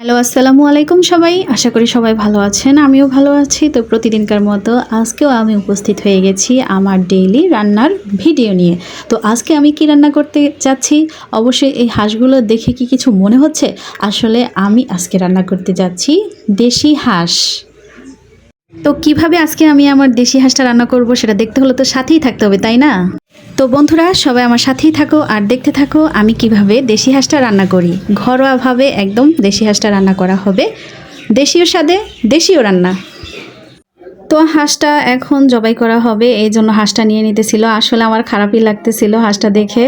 Hello, আসসালামু আলাইকুম সবাই। আশা করি সবাই ভালো আছেন, আমিও ভালো আছি। তো প্রতিদিনকার মতো আজকেও আমি উপস্থিত হয়ে গেছি আমার ডেইলি রান্নার ভিডিও নিয়ে। তো আজকে আমি কি রান্না করতে যাচ্ছি? অবশ্যই এই হাঁসগুলো দেখে কি কিছু মনে হচ্ছে? আসলে আমি আজকে রান্না করতে যাচ্ছি দেশি হাঁস। তো কীভাবে আজকে আমি আমার দেশি হাঁসটা রান্না করব সেটা দেখতে হলে তো সাথেই থাকতে হবে, তাই না? তো বন্ধুরা, সবাই আমার সাথেই থাকো আর দেখতে থাকো আমি কীভাবে দেশি হাঁসটা রান্না করি। ঘরোয়াভাবে একদম দেশি হাঁসটা রান্না করা হবে। দেশীয় স্বাদে দেশীয় রান্না। তো হাঁসটা এখন জবাই করা হবে, এই জন্য হাঁসটা নিয়ে নিতেছিল। আসলে আমার খারাপই লাগতেছিল হাঁসটা দেখে।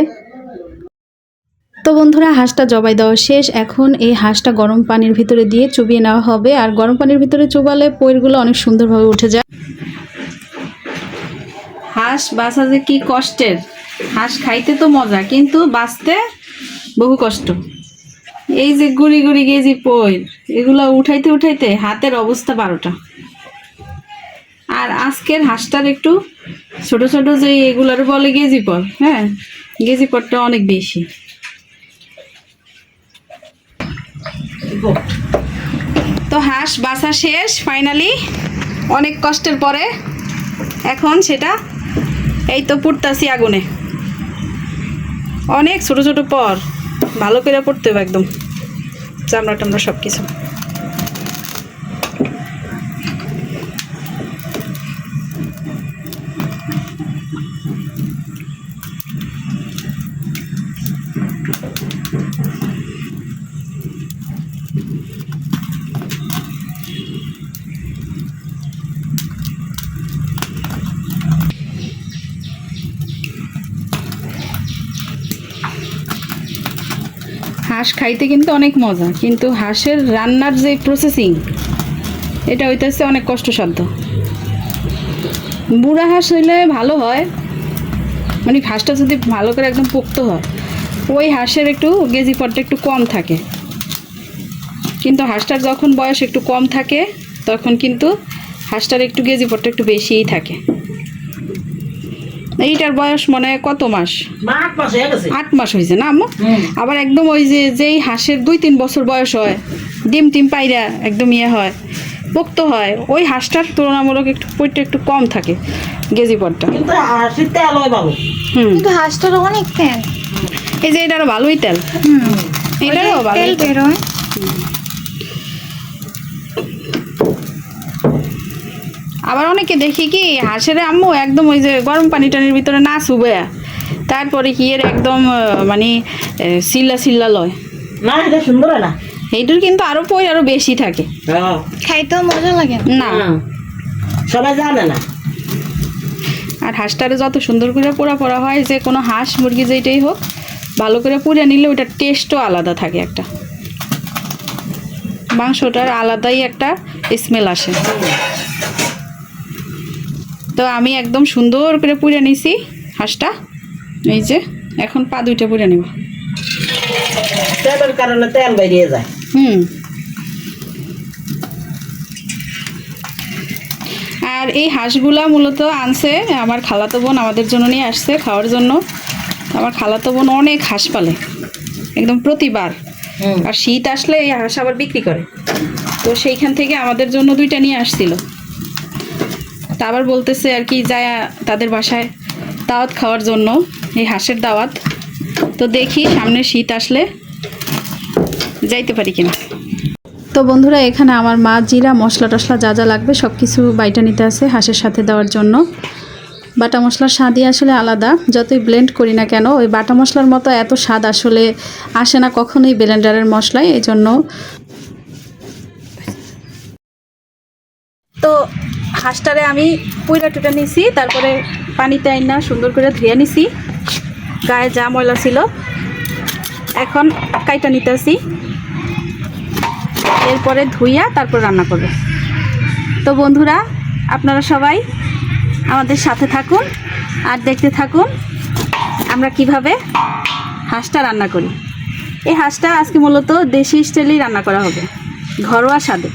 তো বন্ধুরা, হাঁসটা জবাই দেওয়া শেষ। এখন এই হাঁসটা গরম পানির ভিতরে দিয়ে চুবিয়ে নেওয়া হবে। আর গরম পানির ভিতরে চুবালে পইরগুলো অনেক সুন্দরভাবে উঠে যায়। হাঁস বাঁচা যে কি কষ্টের? হাঁস খাইতে তো মজা, কিন্তু বাঁচতে বহু কষ্ট। এই যে গুড়ি গুড়ি গেজি পইর, এগুলো উঠাইতে উঠাইতে হাতের অবস্থা বারোটা। আর আজকের হাঁসটার একটু ছোট ছোট যে এগুলার বলে গেজি পর হ্যাঁ? গেজি পরটা অনেক বেশি। তো হাঁস বাসা শেষ, ফাইনালি। অনেক কষ্টের পরে এখন সেটা এই তো পুড়তাছি আগুনে। অনেক ছোট ছোট পর। ভালো করে পড়তে হবে একদম। চামড়া টামড়া সব কিছু হাঁস খাইতে কিন্তু অনেক মজা, কিন্তু হাঁসের রান্নার যে প্রসেসিং এটা হইতেছে অনেক কষ্টসাধ্য। বুড়া হাঁস হইলে ভালো হয় মানে হাঁসটা যদি ভালো করে একদম পোক্ত হয়, ওই হাঁসের একটু গেজি পটটা একটু কম থাকে। কিন্তু হাঁসটার যখন বয়স একটু কম থাকে, তখন কিন্তু হাঁসটার একটু গেজি পটটা একটু বেশিই থাকে। এইটার বয়স মনে হয় কত মাস? আট মাস আট মাস হয়েছে না আম্মু? আবার একদম ওই যে যেই হাঁসের দুই তিন বছর বয়স হয় ডিম টিম পাইরা একদম ইয়ে হয় পোক্ত হয় ওই হাঁসটার তুলনামূলক একটু পইটা একটু কম থাকে গেজি পটটা। কিন্তু ভালো। হাঁসটার অনেক তেল। এই যে এটারও ভালোই তেল। এটারও তেল ভালোই তেল। বেরোয়। আবার অনেকে দেখি কি হাঁসের আম্মু একদম ওই যে গরম পানি টানির ভিতরে না শুবে। তারপরে কি এর একদম মানে সিল্লা সিল্লা লয়। না এটা সুন্দর হয় না। এইটার কিন্তু আরও পই আরও বেশি থাকে। হ্যাঁ। খাইতেও মজা লাগে। না। না। সবাই জানে না। আর হাঁসটারে যত সুন্দর করে পোড়া পোড়া হয় যে কোনো হাঁস মুরগি যেটাই হোক ভালো করে পুড়ে নিলে ওটার টেস্টও আলাদা থাকে একটা। মাংসটার আলাদাই একটা স্মেল আসে। তো আমি একদম সুন্দর করে পুড়ে নিছি হাঁসটা। এই যে এখন পা দুইটা পুড়ে নিব। তেলের কারণে তেল বেরিয়ে যায়। হুম। আর এই হাঁসগুলা মূলত আনছে আমার খালাতো বোন আমাদের জন্য নিয়ে আসছে খাওয়ার জন্য। আমার খালাতো বোন অনেক হাঁস পালে একদম প্রতিবার। আর শীত আসলে এই হাঁস আবার বিক্রি করে। তো সেইখান থেকে আমাদের জন্য দুইটা নিয়ে আসছিল। তা আবার বলতেছে আর কি, যায় তাদের বাসায় দাওয়াত খাওয়ার জন্য, এই হাঁসের দাওয়াত। তো দেখি সামনে শীত আসলে যাইতে পারি কিনা। তো বন্ধুরা, এখানে আমার মা জিরা, মশলা টশলা যা যা লাগবে সব কিছু বাইটা নিতে আছে হাঁসের সাথে দেওয়ার জন্য। বাটা মশলার স্বাদই আসলে আলাদা, যতই ব্লেন্ড করি না কেন, ওই বাটা মশলার মতো এত স্বাদ আসলে আসে না কখনোই ব্লেন্ডারের মশলায় এই জন্য তো হাঁসটারে আমি পুইরা টুটা নিছি, তারপরে পানিতে আইনা সুন্দর করে ধুয়ে নিছি। গায়ে যা ময়লা ছিল, এখন কাইটা নিতেছি এরপরে ধুইয়া তারপর রান্না করবে। তো বন্ধুরা, আপনারা সবাই আমাদের সাথে থাকুন আর দেখতে থাকুন আমরা কীভাবে হাঁসটা রান্না করি। এই হাঁসটা আজকে মূলত দেশি স্টাইলেই রান্না করা হবে, ঘরোয়া স্বাদে।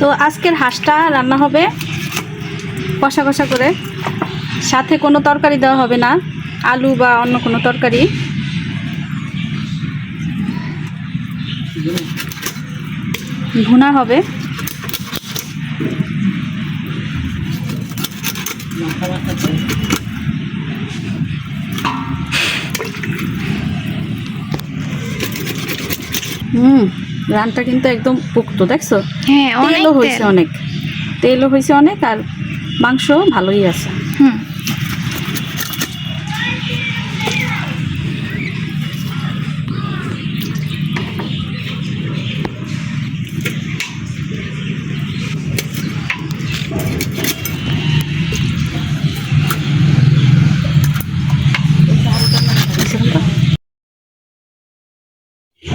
তো আজকের হাঁসটা রান্না হবে কষা কষা করে। সাথে কোনো তরকারি দেওয়া হবে না, আলু বা অন্য কোনো তরকারি। ভুনা হবে। হুম। রানটা কিন্তু একদম পুক্ত দেখছ? হ্যাঁ অনেক তেলও হয়েছে অনেক। তেলও হয়েছে অনেক আর মাংস ভালোই আছে।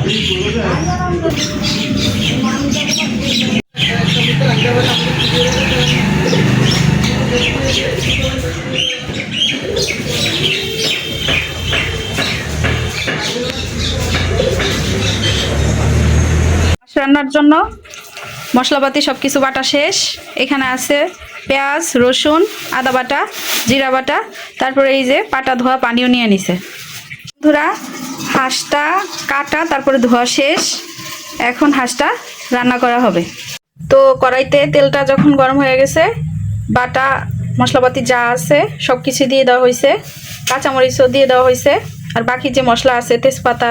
রান্নার জন্য মশলাপাতি সব কিছু বাটা শেষ। এখানে আছে পেঁয়াজ, রসুন, আদা বাটা, জিরা বাটা, তারপরে এই যে পাটা ধোয়া পানিও নিয়ে নিছে। বন্ধুরা, হাঁসটা কাটা, তারপরে ধোয়া শেষ। এখন হাঁসটা রান্না করা হবে। তো কড়াইতে তেলটা যখন গরম হয়ে গেছে, বাটা, মশলাপাতি যা আছে সব কিছু দিয়ে দেওয়া হয়েছে, কাঁচামরিচও দিয়ে দেওয়া হয়েছে, আর বাকি যে মশলা আছে, তেজপাতা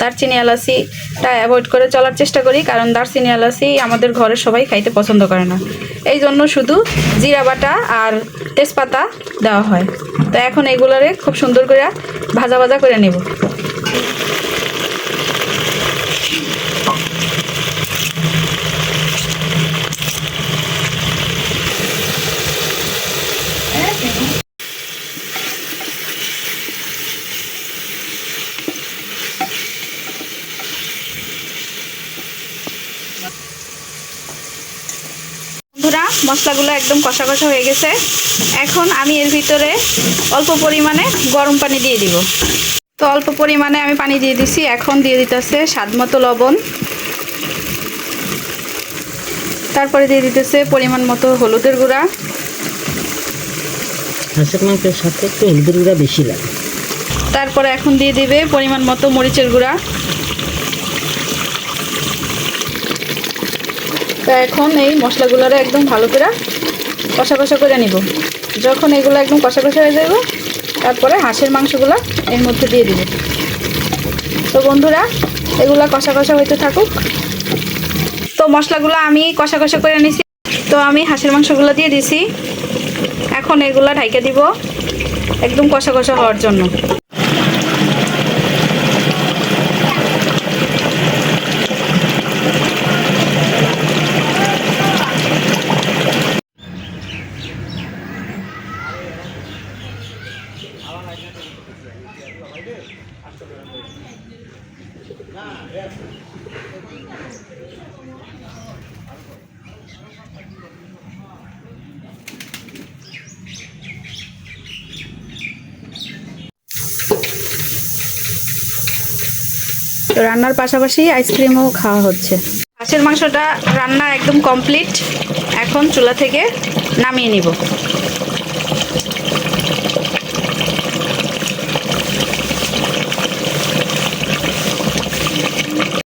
দারচিনি এলাচিটা অ্যাভয়েড করে চলার চেষ্টা করি, কারণ দারচিনি এলাচি আমাদের ঘরের সবাই খাইতে পছন্দ করে না। এই জন্য শুধু জিরা বাটা আর তেজপাতা দেওয়া হয়। তো এখন এগুলোরে খুব সুন্দর করে ভাজা ভাজা করে নেব বন্ধুরা মশলাগুলো একদম কষা কষা হয়ে গেছে। এখন আমি এর ভিতরে অল্প পরিমাণে গরম পানি দিয়ে দিব। তো অল্প পরিমাণে আমি পানি দিয়ে দিছি। এখন দিয়ে দিতেছে স্বাদ মতো লবণ। তারপরে দিয়ে দিতেছে পরিমাণ মতো হলুদের গুঁড়া। হাঁসের মাংসের সাথে একটু হলুদের গুঁড়া বেশি লাগে। তারপরে এখন দিয়ে দিবে পরিমাণ মতো মরিচের গুঁড়া। তো এখন এই মশলাগুলোরে একদম ভালো করে কষা কষা করে নিব। যখন এগুলো একদম কষা কষা হয়ে যাবে, তারপরে হাঁসের মাংসগুলো এর মধ্যে দিয়ে দিব। তো বন্ধুরা, এগুলা কষা কষা হইতে থাকুক। তো মশলাগুলো আমি কষা কষা করে নিছি। তো আমি হাঁসের মাংসগুলো দিয়ে দিছি। এখন এগুলা ঢাইকে দিব একদম কষা কষা হওয়ার জন্য। রান্নার পাশাপাশি আইসক্রিমও খাওয়া হচ্ছে। হাঁসের মাংসটা রান্না একদম কমপ্লিট। এখন চুলা থেকে নামিয়ে নিব।